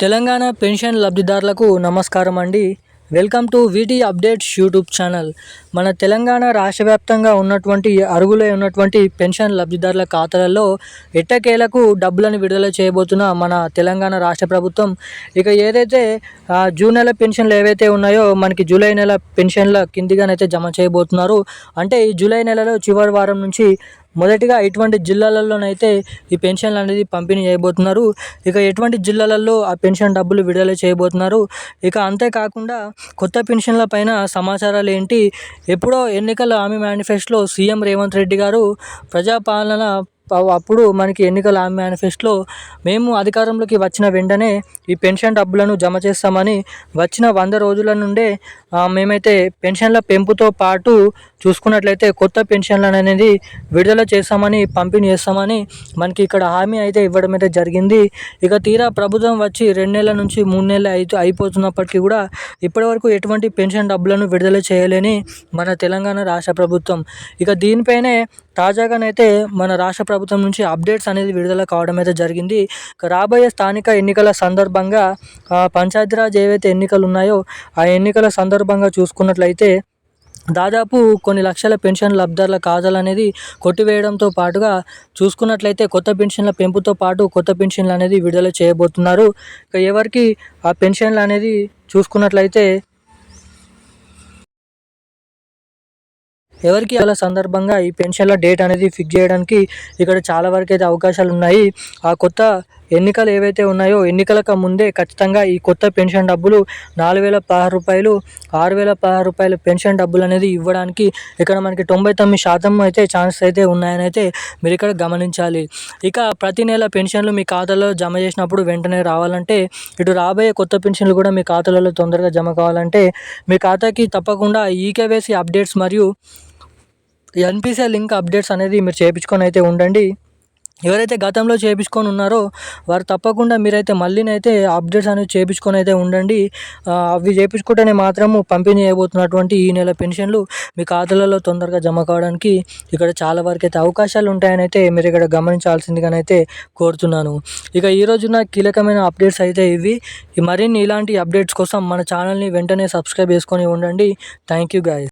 Telangana pension లబ్ధిదారులకు నమస్కారం అండి. Welcome to VT updates YouTube channel. మన తెలంగాణ రాష్ట్ర వ్యాప్తంగా ఉన్నటువంటి అరుగులై ఉన్నటువంటి పెన్షన్ లబ్ధిదారుల ఖాతాలలో ఎట్టకేలకు డబ్బులను విడుదల చేయబోతున్న మన తెలంగాణ రాష్ట్ర ప్రభుత్వం ఇక ఏదైతే జూన్ నెల పెన్షన్లు ఏవైతే ఉన్నాయో మనకి జూలై నెల పెన్షన్ల కిందిగానైతే జమ చేయబోతున్నారు. అంటే ఈ జూలై నెలలో చివరి వారం నుంచి మొదటిగా ఎటువంటి జిల్లాలలోనైతే ఈ పెన్షన్లు అనేది పంపిణీ చేయబోతున్నారు. ఇక ఎటువంటి జిల్లాలలో ఆ పెన్షన్ డబ్బులు విడుదల చేయబోతున్నారు? ఇక అంతేకాకుండా కొత్త పెన్షన్ల పైన సమాచారాలు ఏంటి? ఎప్పుడో ఎన్నికల హామీ మేనిఫెస్టోలో సీఎం రేవంత్ రెడ్డి గారు ప్రజాపాలన అప్పుడు మనకి ఎన్నికల హామీ మేనిఫెస్టోలో మేము అధికారంలోకి వచ్చిన వెంటనే ఈ పెన్షన్ డబ్బులను జమ చేస్తామని వచ్చిన వంద రోజుల నుండే మేమైతే పెన్షన్ల పెంపుతో పాటు చూసుకున్నట్లయితే కొత్త పెన్షన్లు అనేది విడుదల చేస్తామని పంపిణీ చేస్తామని మనకి ఇక్కడ హామీ అయితే ఇవ్వడం అయితే జరిగింది. ఇక తీరా ప్రభుత్వం వచ్చి రెండు నెలల నుంచి మూడు నెలలు అయితే అయిపోతున్నప్పటికీ కూడా ఇప్పటివరకు ఎటువంటి పెన్షన్ డబ్బులను విడుదల చేయలేని మన తెలంగాణ రాష్ట్ర ప్రభుత్వం. ఇక దీనిపైనే తాజాగానైతే మన రాష్ట్ర ప్రభుత్వం నుంచి అప్డేట్స్ అనేది విడుదల కావడం అయితే జరిగింది. రాబోయే స్థానిక ఎన్నికల సందర్భంగా పంచాయతీరాజ్ ఏవైతే ఎన్నికలు ఉన్నాయో ఆ ఎన్నికల సందర్భంగా చూసుకున్నట్లయితే దాదాపు కొన్ని లక్షల పెన్షన్ లబ్ధారుల ఖాతాలు అనేది కొట్టివేయడంతో పాటుగా చూసుకున్నట్లయితే కొత్త పెన్షన్ల పెంపుతో పాటు కొత్త పెన్షన్లు అనేది విడుదల చేయబోతున్నారు. ఇక ఎవరికి ఆ పెన్షన్లు అనేది చూసుకున్నట్లయితే ఎవరికి అలా సందర్భంగా ఈ పెన్షన్ల డేట్ అనేది ఫిక్స్ చేయడానికి ఇక్కడ చాలా వరకు అయితే అవకాశాలు ఉన్నాయి. ఆ కొత్త ఎన్నికలు ఏవైతే ఉన్నాయో ఎన్నికలకు ముందే ఖచ్చితంగా ఈ కొత్త పెన్షన్ డబ్బులు నాలుగు వేల పదహారు రూపాయలు ఆరు వేల పదహారు రూపాయల పెన్షన్ డబ్బులు అనేది ఇవ్వడానికి ఇక్కడ మనకి తొంభై తొమ్మిది శాతం అయితే ఛాన్సెస్ అయితే ఉన్నాయని అయితే మీరు ఇక్కడ గమనించాలి. ఇక ప్రతి నెల పెన్షన్లు మీ ఖాతాలో జమ చేసినప్పుడు వెంటనే రావాలంటే ఇటు రాబోయే కొత్త పెన్షన్లు కూడా మీ ఖాతాలలో తొందరగా జమ కావాలంటే మీ ఖాతాకి తప్పకుండా ఈకేవైసీ అప్డేట్స్ మరియు ఎన్పిసిఐ లింక్ అప్డేట్స్ అనేది మీరు చేయించుకొని అయితే ఉండండి. ఎవరైతే గతంలో చేయించుకొని ఉన్నారో వారు తప్పకుండా మీరైతే మళ్ళీనైతే అప్డేట్స్ అనేవి చేయించుకొని అయితే ఉండండి. అవి చేయించుకుంటేనే మాత్రము పంపిణీ చేయబోతున్నటువంటి ఈ నెల పెన్షన్లు మీ ఖాతాలలో తొందరగా జమ కావడానికి ఇక్కడ చాలా వరకు అయితే అవకాశాలు ఉంటాయని అయితే మీరు ఇక్కడ గమనించాల్సిందిగానైతే కోరుతున్నాను. ఇక ఈ రోజున కీలకమైన అప్డేట్స్ అయితే ఇవి. మరిన్ని ఇలాంటి అప్డేట్స్ కోసం మన ఛానల్ని వెంటనే సబ్స్క్రైబ్ చేసుకొని ఉండండి. Thank you guy